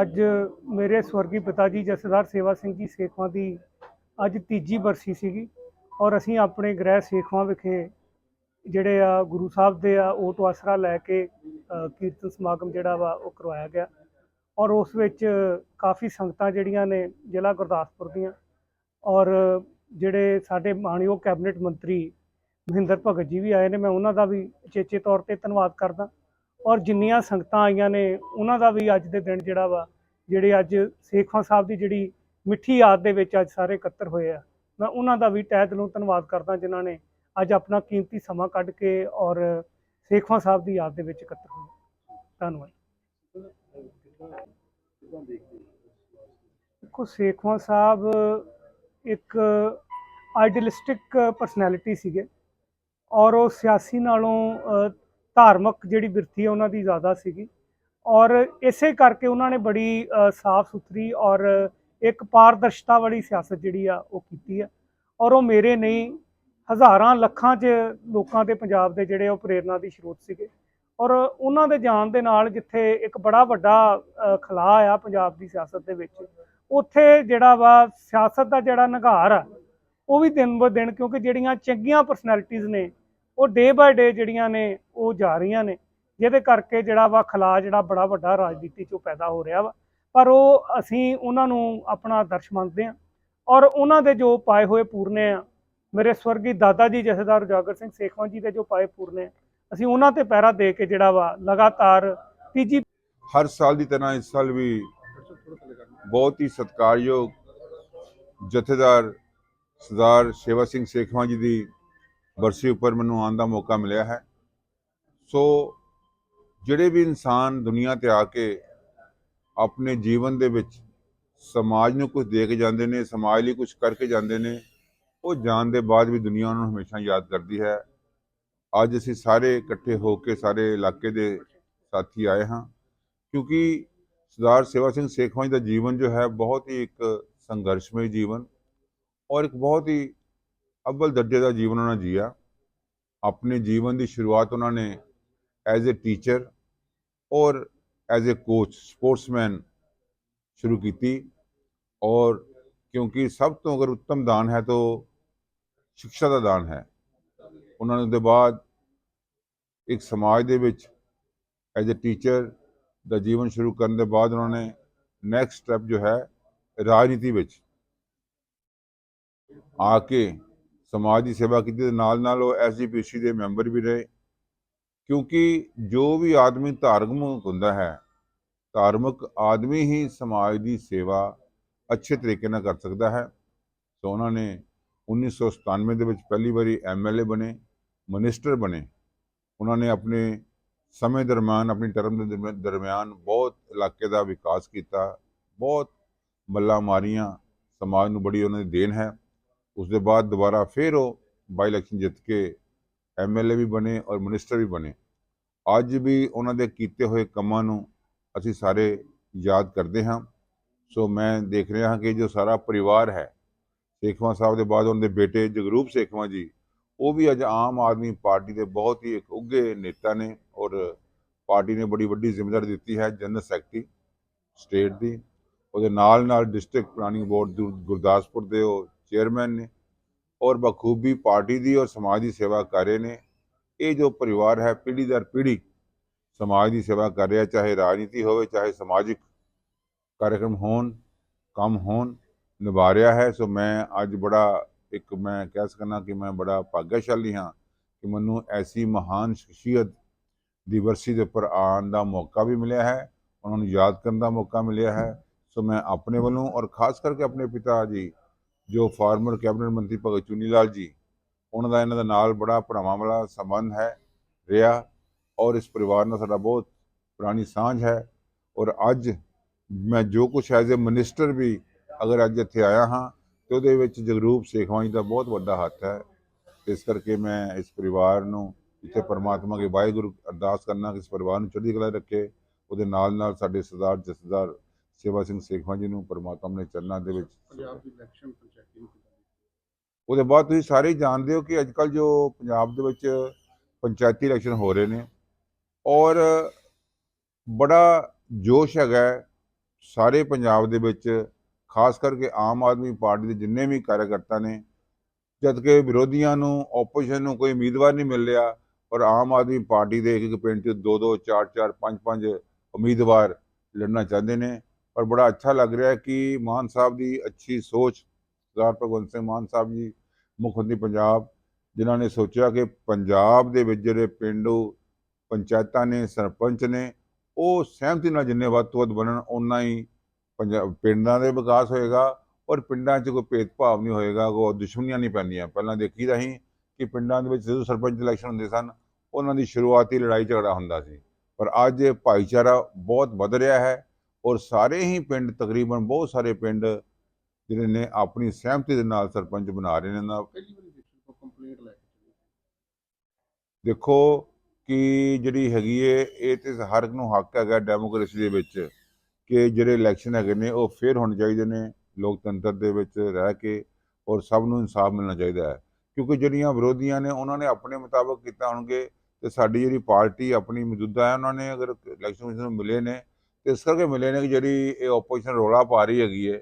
ਅੱਜ ਮੇਰੇ ਸਵਰਗੀ ਪਿਤਾ ਜੀ ਜਸਦਾਰ ਸੇਵਾ ਸਿੰਘ ਜੀ ਸੇਖਵਾਂ ਦੀ ਅੱਜ ਤੀਜੀ ਬਰਸੀ ਸੀਗੀ ਔਰ ਅਸੀਂ ਆਪਣੇ ਗ੍ਰਹਿ ਸੇਖਵਾਂ ਵਿਖੇ ਜਿਹੜੇ ਆ ਗੁਰੂ ਸਾਹਿਬ ਦੇ ਆ ਓਟ ਆਸਰਾ ਲੈ ਕੇ ਕੀਰਤਨ ਸਮਾਗਮ ਜਿਹੜਾ ਵਾ ਉਹ ਕਰਵਾਇਆ ਗਿਆ ਔਰ ਉਸ ਵਿੱਚ ਕਾਫੀ ਸੰਗਤਾਂ ਜਿਹੜੀਆਂ ਨੇ ਜ਼ਿਲ੍ਹਾ ਗੁਰਦਾਸਪੁਰ ਦੀਆਂ ਔਰ ਜਿਹੜੇ ਸਾਡੇ ਮਾਣਯੋਗ ਕੈਬਨਿਟ ਮੰਤਰੀ ਮਹਿੰਦਰ ਭਗਤ ਜੀ ਵੀ ਆਏ ਨੇ, ਮੈਂ ਉਹਨਾਂ ਦਾ ਵੀ ਚੇਚੇ ਤੌਰ ਤੇ ਧੰਨਵਾਦ ਕਰਦਾ ਔਰ ਜਿੰਨੀਆਂ ਸੰਗਤਾਂ ਆਈਆਂ ਨੇ, ਉਹਨਾਂ ਦਾ ਵੀ ਅੱਜ ਦੇ ਦਿਨ ਜਿਹੜਾ ਵਾ, ਜਿਹੜੇ ਅੱਜ ਸੇਖਵਾਂ ਸਾਹਿਬ ਦੀ ਜਿਹੜੀ ਮਿੱਠੀ ਯਾਦ ਦੇ ਵਿੱਚ ਅੱਜ ਸਾਰੇ ਇਕੱਤਰ ਹੋਏ ਆ, ਮੈਂ ਉਹਨਾਂ ਦਾ ਵੀ ਤਹਿ ਦਿਲੋਂ ਧੰਨਵਾਦ ਕਰਦਾ ਜਿਨ੍ਹਾਂ ਨੇ ਅੱਜ ਆਪਣਾ ਕੀਮਤੀ ਸਮਾਂ ਕੱਢ ਕੇ ਔਰ ਸੇਖਵਾਂ ਸਾਹਿਬ ਦੀ ਯਾਦ ਦੇ ਵਿੱਚ ਇਕੱਤਰ ਹੋਏ ਧੰਨਵਾਦ। ਦੇਖੋ ਸੇਖਵਾਂ ਸਾਹਿਬ ਇੱਕ ਆਈਡੀਅਲਿਸਟਿਕ ਪਰਸਨੈਲਿਟੀ ਸੀਗੇ ਔਰ ਉਹ ਸਿਆਸੀ ਨਾਲੋਂ ਧਾਰਮਿਕ ਜਿਹੜੀ ਬਿਰਤੀ ਹੈ ਉਹਨਾਂ ਦੀ ਜ਼ਿਆਦਾ ਸੀਗੀ। ਔਰ ਇਸੇ ਕਰਕੇ ਉਹਨਾਂ ਨੇ ਬੜੀ ਸਾਫ਼ ਸੁਥਰੀ ਔਰ ਇੱਕ ਪਾਰਦਰਸ਼ਤਾ ਵਾਲੀ ਸਿਆਸਤ ਜਿਹੜੀ ਆ ਉਹ ਕੀਤੀ ਆ। ਔਰ ਉਹ ਮੇਰੇ ਨਹੀਂ ਹਜ਼ਾਰਾਂ ਲੱਖਾਂ 'ਚ ਲੋਕਾਂ ਦੇ ਪੰਜਾਬ ਦੇ ਜਿਹੜੇ ਉਹ ਪ੍ਰੇਰਣਾ ਦੀ ਸਰੋਤ ਸੀਗੇ। ਔਰ ਉਹਨਾਂ ਦੇ ਜਾਣ ਦੇ ਨਾਲ ਜਿੱਥੇ ਇੱਕ ਬੜਾ ਵੱਡਾ ਅ, ਖਲਾਅ ਆ ਪੰਜਾਬ ਦੀ ਸਿਆਸਤ ਦੇ ਵਿੱਚ ਉੱਥੇ ਜਿਹੜਾ ਵਾ ਸਿਆਸਤ ਦਾ ਜਿਹੜਾ ਨਿਘਾਰ ਆ ਉਹ ਵੀ ਦਿਨ ਬ ਦਿਨ ਕਿਉਂਕਿ ਜਿਹੜੀਆਂ ਚੰਗੀਆਂ ਪਰਸਨੈਲਿਟੀਆਂ ਨੇ ਉਹ ਡੇ ਬਾਏ ਡੇ ਜਿਹੜੀਆਂ ਨੇ ਉਹ ਜਾ ਰਹੀਆਂ ਨੇ। ਜਿਹਦੇ ਕਰਕੇ ਜਿਹੜਾ ਵਾ ਖਲਾ ਜਿਹੜਾ ਬੜਾ ਵੱਡਾ ਰਾਜਨੀਤੀ ਚੋਂ ਪੈਦਾ ਹੋ ਰਿਹਾ ਵਾ। ਪਰ ਉਹ ਅਸੀਂ ਉਹਨਾਂ ਨੂੰ ਆਪਣਾ ਆਦਰਸ਼ ਮੰਨਦੇ ਹਾਂ ਔਰ ਉਹਨਾਂ ਦੇ ਜੋ ਪਾਏ ਹੋਏ ਪੂਰਨੇ ਆ ਮੇਰੇ ਸਵਰਗੀ ਦਾਦਾ ਜੀ ਜਥੇਦਾਰ ਉਜਾਗਰ ਸਿੰਘ ਸੇਖਵਾਂ ਜੀ ਦੇ ਜੋ ਪਾਏ ਪੂਰਨੇ ਆ, ਅਸੀਂ ਉਹਨਾਂ ਤੇ ਪਹਿਰਾ ਦੇ ਕੇ ਜਿਹੜਾ ਵਾ ਲਗਾਤਾਰ ਤੀਜੀ ਹਰ ਸਾਲ ਦੀ ਤਰ੍ਹਾਂ ਇਸ ਸਾਲ ਵੀ ਬਹੁਤ ਹੀ ਸਤਿਕਾਰਯੋਗ ਜਥੇਦਾਰ ਸਰਦਾਰ ਸੇਵਾ ਸਿੰਘ ਸੇਖਵਾਂ ਜੀ ਦੀ ਬਰਸੀ ਉੱਪਰ ਮੈਨੂੰ ਆਉਣ ਦਾ ਮੌਕਾ ਮਿਲਿਆ ਹੈ। ਸੋ ਜਿਹੜੇ ਵੀ ਇਨਸਾਨ ਦੁਨੀਆ ਤੇ ਆ ਕੇ ਆਪਣੇ ਜੀਵਨ ਦੇ ਵਿੱਚ ਸਮਾਜ ਨੂੰ ਕੁਝ ਦੇ ਕੇ ਜਾਂਦੇ ਨੇ, ਸਮਾਜ ਲਈ ਕੁਝ ਕਰਕੇ ਜਾਂਦੇ ਨੇ, ਉਹ ਜਾਣ ਦੇ ਬਾਅਦ ਵੀ ਦੁਨੀਆ ਉਹਨਾਂ ਨੂੰ ਹਮੇਸ਼ਾ ਯਾਦ ਕਰਦੀ ਹੈ। ਅੱਜ ਅਸੀਂ ਸਾਰੇ ਇਕੱਠੇ ਹੋ ਕੇ ਸਾਰੇ ਇਲਾਕੇ ਦੇ ਸਾਥੀ ਆਏ ਹਾਂ, ਕਿਉਂਕਿ ਸਰਦਾਰ ਸੇਵਾ ਸਿੰਘ ਸੇਖਵਾਂ ਜੀ ਦਾ ਜੀਵਨ ਜੋ ਹੈ ਬਹੁਤ ਹੀ ਇੱਕ ਸੰਘਰਸ਼ਮਈ ਜੀਵਨ ਔਰ ਇੱਕ ਬਹੁਤ ਹੀ ਅਵਲ ਦਰਜੇ ਦਾ ਜੀਵਨ ਉਹਨਾਂ ਜੀਆ। ਆਪਣੇ ਜੀਵਨ ਦੀ ਸ਼ੁਰੂਆਤ ਉਹਨਾਂ ਨੇ ਐਜ਼ ਅ ਟੀਚਰ ਔਰ ਐਜ਼ ਅ ਕੋਚ ਸਪੋਰਟਸਮੈਨ ਸ਼ੁਰੂ ਕੀਤੀ ਔਰ ਕਿਉਂਕਿ ਸਭ ਤੋਂ ਅਗਰ ਉੱਤਮ ਦਾਨ ਹੈ ਤਾਂ ਸਿੱਖਿਆ ਦਾ ਦਾਨ ਹੈ। ਉਹਨਾਂ ਨੇ ਉਹਦੇ ਬਾਅਦ ਇੱਕ ਸਮਾਜ ਦੇ ਵਿੱਚ ਐਜ਼ ਅ ਟੀਚਰ ਦਾ ਜੀਵਨ ਸ਼ੁਰੂ ਕਰਨ ਦੇ ਬਾਅਦ ਉਹਨਾਂ ਨੇ ਨੈਕਸਟ ਸਟੈਪ ਜੋ ਹੈ ਰਾਜਨੀਤੀ ਵਿੱਚ ਆ ਕੇ ਸਮਾਜ ਦੀ ਸੇਵਾ ਕੀਤੀ ਦੇ ਨਾਲ ਨਾਲ ਉਹ ਐਸਜੀਪੀਸੀ ਦੇ ਮੈਂਬਰ ਵੀ ਰਹੇ। ਕਿਉਂਕਿ ਜੋ ਵੀ ਆਦਮੀ ਧਾਰਮਿਕ ਹੁੰਦਾ ਹੈ, ਧਾਰਮਿਕ ਆਦਮੀ ਹੀ ਸਮਾਜ ਦੀ ਸੇਵਾ ਅੱਛੇ ਤਰੀਕੇ ਨਾਲ ਕਰ ਸਕਦਾ ਹੈ। ਸੋ ਉਹਨਾਂ ਨੇ 1997 ਦੇ ਵਿੱਚ ਪਹਿਲੀ ਵਾਰੀ ਐਮਐਲਏ ਬਣੇ, ਮਿਨਿਸਟਰ ਬਣੇ। ਉਹਨਾਂ ਨੇ ਆਪਣੇ ਸਮੇਂ ਦਰਮਿਆਨ, ਆਪਣੀ ਟਰਮ ਦੇ ਦਰਮਿ- ਦਰਮਿਆਨ ਬਹੁਤ ਇਲਾਕੇ ਦਾ ਵਿਕਾਸ ਕੀਤਾ, ਬਹੁਤ ਮੱਲਾ ਮਾਰੀਆਂ। ਸਮਾਜ ਨੂੰ ਬੜੀ ਉਹਨਾਂ ਦੀ ਦੇਣ ਹੈ। ਉਸ ਦੇ ਬਾਅਦ ਦੁਬਾਰਾ ਫਿਰ ਉਹ ਬਾਈ ਇਲੈਕਸ਼ਨ ਜਿੱਤ ਕੇ ਐਮਐਲਏ ਵੀ ਬਣੇ ਔਰ ਮਿਨਿਸਟਰ ਵੀ ਬਣੇ ਅੱਜ ਵੀ ਉਹਨਾਂ ਦੇ ਕੀਤੇ ਹੋਏ ਕੰਮਾਂ ਨੂੰ ਅਸੀਂ ਸਾਰੇ ਯਾਦ ਕਰਦੇ ਹਾਂ ਸੋ ਮੈਂ ਦੇਖ ਰਿਹਾ ਹਾਂ ਕਿ ਜੋ ਸਾਰਾ ਪਰਿਵਾਰ ਹੈ ਸੇਖਵਾਂ ਸਾਹਿਬ ਦੇ ਬਾਅਦ ਉਹਨਾਂ ਦੇ ਬੇਟੇ ਜਗਰੂਪ ਸੇਖਵਾਂ ਜੀ ਉਹ ਵੀ ਅੱਜ ਆਮ ਆਦਮੀ ਪਾਰਟੀ ਦੇ ਬਹੁਤ ਹੀ ਇੱਕ ਉੱਘੇ ਨੇਤਾ ਨੇ ਔਰ ਪਾਰਟੀ ਨੇ ਬੜੀ ਵੱਡੀ ਜ਼ਿੰਮੇਵਾਰੀ ਦਿੱਤੀ ਹੈ ਜਨਰਲ ਸੈਕਟਰੀ ਸਟੇਟ ਦੀ ਉਹਦੇ ਨਾਲ ਨਾਲ ਡਿਸਟ੍ਰਿਕਟ ਪਲਾਨਿੰਗ ਬੋਰਡ ਗੁਰਦਾਸਪੁਰ ਦੇ ਉਹ ਚੇਅਰਮੈਨ ਨੇ ਔਰ ਬਖੂਬੀ ਪਾਰਟੀ ਦੀ ਔਰ ਸਮਾਜ ਦੀ ਸੇਵਾ ਕਰ ਰਹੇ ਨੇ। ਇਹ ਜੋ ਪਰਿਵਾਰ ਹੈ, ਪੀੜ੍ਹੀ ਦਰ ਪੀੜ੍ਹੀ ਸਮਾਜ ਦੀ ਸੇਵਾ ਕਰ ਰਿਹਾ, ਚਾਹੇ ਰਾਜਨੀਤੀ ਹੋਵੇ, ਚਾਹੇ ਸਮਾਜਿਕ ਕਾਰਜਕ੍ਰਮ ਹੋਣ, ਕੰਮ ਹੋਣ, ਨਿਭਾ ਰਿਹਾ ਹੈ। ਸੋ ਮੈਂ ਅੱਜ ਬੜਾ ਇੱਕ ਮੈਂ ਕਹਿ ਸਕਦਾ ਕਿ ਮੈਂ ਬੜਾ ਭਾਗਿਆਸ਼ਾਲੀ ਹਾਂ ਕਿ ਮੈਨੂੰ ਐਸੀ ਮਹਾਨ ਸ਼ਖਸੀਅਤ ਦੀ ਵਰਸੀ ਦੇ ਉੱਪਰ ਆਉਣ ਦਾ ਮੌਕਾ ਵੀ ਮਿਲਿਆ ਹੈ, ਉਹਨਾਂ ਨੂੰ ਯਾਦ ਕਰਨ ਦਾ ਮੌਕਾ ਮਿਲਿਆ ਹੈ। ਸੋ ਮੈਂ ਆਪਣੇ ਵੱਲੋਂ ਔਰ ਖਾਸ ਕਰਕੇ ਆਪਣੇ ਪਿਤਾ ਜੀ ਜੋ ਫਾਰਮਰ ਕੈਬਨਿਟ ਮੰਤਰੀ ਭਗਤ ਚੁਨੀ ਲਾਲ ਜੀ, ਉਹਨਾਂ ਦਾ ਇਹਨਾਂ ਦੇ ਨਾਲ ਬੜਾ ਭਰਾਵਾਂ ਵਾਲਾ ਸੰਬੰਧ ਹੈ, ਰਿਹਾ ਔਰ ਇਸ ਪਰਿਵਾਰ ਨਾਲ ਸਾਡਾ ਬਹੁਤ ਪੁਰਾਣੀ ਸਾਂਝ ਹੈ ਔਰ ਅੱਜ ਮੈਂ ਜੋ ਕੁਝ ਐਜ਼ ਅ ਮਿਨਿਸਟਰ ਵੀ ਅਗਰ ਅੱਜ ਇੱਥੇ ਆਇਆ ਹਾਂ ਤੇ ਉਹਦੇ ਵਿੱਚ ਜਗਰੂਪ ਸੇਖਵਾਂ ਜੀ ਦਾ ਬਹੁਤ ਵੱਡਾ ਹੱਥ ਹੈ, ਇਸ ਕਰਕੇ ਮੈਂ ਇਸ ਪਰਿਵਾਰ ਨੂੰ ਇੱਥੇ ਪਰਮਾਤਮਾ ਕੇ ਵਾਹਿਗੁਰੂ ਅਰਦਾਸ ਕਰਨਾ ਕਿ ਇਸ ਪਰਿਵਾਰ ਨੂੰ ਚੜ੍ਹਦੀ ਕਲਾ ਰੱਖੇ, ਉਹਦੇ ਨਾਲ ਨਾਲ ਸਾਡੇ ਸਰਦਾਰ ਜਸਦਾਰ ਸੇਵਾ ਸਿੰਘ ਸੇਖਵਾਂ ਜੀ ਨੂੰ ਪਰਮਾਤਮਾ ਨੇ ਚਰਨਾਂ ਦੇ ਵਿੱਚ ਪੰਜਾਬ ਦੀ ਇਲੈਕਸ਼ਨ ਪੰਚਾਇਤੀ ਨੂੰ ਉਹਦੇ ਬਾਅਦ ਤੁਸੀਂ ਸਾਰੇ ਜਾਣਦੇ ਹੋ ਕਿ ਅੱਜਕੱਲ ਜੋ ਪੰਜਾਬ ਦੇ ਵਿੱਚ ਪੰਚਾਇਤੀ ਇਲੈਕਸ਼ਨ ਹੋ ਰਹੇ ਨੇ ਔਰ ਬੜਾ ਜੋਸ਼ ਹੈਗਾ ਸਾਰੇ ਪੰਜਾਬ ਦੇ ਵਿੱਚ ਖਾਸ ਕਰਕੇ ਆਮ ਆਦਮੀ ਪਾਰਟੀ ਦੇ ਜਿੰਨੇ ਵੀ ਕਾਰਜਕਰਤਾ ਨੇ ਜਦ ਕਿ ਵਿਰੋਧੀਆਂ ਨੂੰ ਆਪੋਜੀਸ਼ਨ ਨੂੰ ਕੋਈ ਉਮੀਦਵਾਰ ਨਹੀਂ ਮਿਲ ਰਿਹਾ ਔਰ ਆਮ ਆਦਮੀ ਪਾਰਟੀ ਦੇ ਇੱਕ ਇੱਕ ਪਿੰਡ 'ਚ ਦੋ ਦੋ ਚਾਰ ਚਾਰ ਪੰਜ ਪੰਜ ਉਮੀਦਵਾਰ ਲੜਨਾ ਚਾਹੁੰਦੇ ਨੇ ਪਰ ਬੜਾ ਅੱਛਾ ਲੱਗ ਰਿਹਾ ਹੈ ਕਿ ਮਾਨ ਸਾਹਿਬ ਦੀ ਅੱਛੀ ਸੋਚ, ਸਰਦਾਰ ਭਗਵੰਤ ਸਿੰਘ ਮਾਨ ਸਾਹਿਬ ਜੀ, ਮੁੱਖ ਮੰਤਰੀ ਪੰਜਾਬ, ਜਿਨ੍ਹਾਂ ਨੇ ਸੋਚਿਆ ਕਿ ਪੰਜਾਬ ਦੇ ਵਿੱਚ ਜਿਹੜੇ ਪਿੰਡੂ ਪੰਚਾਇਤਾਂ ਨੇ, ਸਰਪੰਚ ਨੇ, ਉਹ ਸਹਿਮਤੀ ਨਾਲ ਜਿੰਨੇ ਵੱਧ ਤੋਂ ਵੱਧ ਬਣਨ, ਓਨਾ ਹੀ ਪੰਜਾਬ ਪਿੰਡਾਂ ਦੇ ਵਿਕਾਸ ਹੋਏਗਾ ਔਰ ਪਿੰਡਾਂ 'ਚ ਕੋਈ ਭੇਦਭਾਵ ਨਹੀਂ ਹੋਏਗਾ, ਕੋਈ ਦੁਸ਼ਮਣੀਆਂ ਨਹੀਂ ਪੈਂਦੀਆਂ। ਪਹਿਲਾਂ ਦੇਖੀ ਤਾਂ ਕਿ ਪਿੰਡਾਂ ਦੇ ਵਿੱਚ ਜਦੋਂ ਸਰਪੰਚ ਇਲੈਕਸ਼ਨ ਹੁੰਦੇ ਸਨ, ਉਹਨਾਂ ਦੀ ਸ਼ੁਰੂਆਤੀ ਲੜਾਈ ਝਗੜਾ ਹੁੰਦਾ ਸੀ। ਪਰ ਅੱਜ ਇਹ ਭਾਈਚਾਰਾ ਬਹੁਤ ਵੱਧ ਰਿਹਾ ਹੈ। ਔਰ ਸਾਰੇ ਹੀ ਪਿੰਡ ਤਕਰੀਬਨ ਬਹੁਤ ਸਾਰੇ ਪਿੰਡ ਜਿਹੜੇ ਨੇ ਆਪਣੀ ਸਹਿਮਤੀ ਦੇ ਨਾਲ ਸਰਪੰਚ ਬਣਾ ਰਹੇ ਨੇ। ਨਾ ਦੇਖੀ ਕੋ ਕੰਪਲੇਂਟ ਲੈ ਕੇ ਚਲੇ ਦੇਖੋ ਕਿ ਜਿਹੜੀ ਹੈਗੀ ਏ ਇਹ ਤੇ ਹਰ ਇੱਕ ਨੂੰ ਹੱਕ ਹੈਗਾ ਡੈਮੋਕ੍ਰੇਸੀ ਦੇ ਵਿੱਚ ਕਿ ਜਿਹੜੇ ਇਲੈਕਸ਼ਨ ਹੈਗੇ ਨੇ ਉਹ ਫੇਅਰ ਹੋਣੇ ਚਾਹੀਦੇ ਨੇ ਲੋਕਤੰਤਰ ਦੇ ਵਿੱਚ ਰਹਿ ਕੇ ਔਰ ਸਭ ਨੂੰ ਇਨਸਾਫ ਮਿਲਣਾ ਚਾਹੀਦਾ ਹੈ। ਕਿਉਂਕਿ ਜਿਹੜੀਆਂ ਵਿਰੋਧੀਆਂ ਨੇ ਉਹਨਾਂ ਨੇ ਆਪਣੇ ਮੁਤਾਬਕ ਕੀਤਾ ਹੋਣਗੇ ਤੇ ਸਾਡੀ ਜਿਹੜੀ ਪਾਰਟੀ ਆਪਣੀ ਮੌਜੂਦਾ ਹੈ ਉਹਨਾਂ ਨੇ ਅਗਰ ਇਲੈਕਸ਼ਨ ਕਮਿਸ਼ਨ ਨੂੰ ਮਿਲੇ ਨੇ ਇਸ ਕਰਕੇ ਮਿਲੇ ਨੇ ਕਿ ਜਿਹੜੀ ਇਹ ਆਪੋਜੀਸ਼ਨ ਰੋਲਾ ਪਾ ਰਹੀ ਹੈਗੀ ਹੈ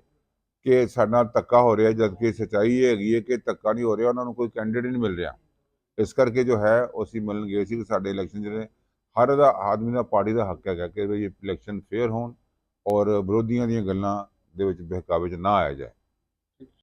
ਕਿ ਸਾਡਾ ਧੱਕਾ ਹੋ ਰਿਹਾ, ਜਦਕਿ ਸੱਚਾਈ ਇਹ ਹੈਗੀ ਹੈ ਕਿ ਧੱਕਾ ਨਹੀਂ ਹੋ ਰਿਹਾ, ਉਹਨਾਂ ਨੂੰ ਕੋਈ ਕੈਂਡੀਡੇਟ ਨਹੀਂ ਮਿਲ ਰਿਹਾ। ਇਸ ਕਰਕੇ ਜੋ ਹੈ ਉਹ ਅਸੀਂ ਮਿਲਣ ਗਏ ਸੀ ਕਿ ਸਾਡੇ ਇਲੈਕਸ਼ਨ ਜਿਹੜੇ ਹਰ ਦਾ ਆਦਮੀ ਦਾ ਪਾਰਟੀ ਦਾ ਹੱਕ ਹੈਗਾ ਕਿ ਵੀ ਇਲੈਕਸ਼ਨ ਫੇਅਰ ਹੋਣ ਔਰ ਵਿਰੋਧੀਆਂ ਦੀਆਂ ਗੱਲਾਂ ਦੇ ਵਿੱਚ ਬਹਿਕਾਵੇ 'ਚ ਨਾ ਆਇਆ ਜਾਏ।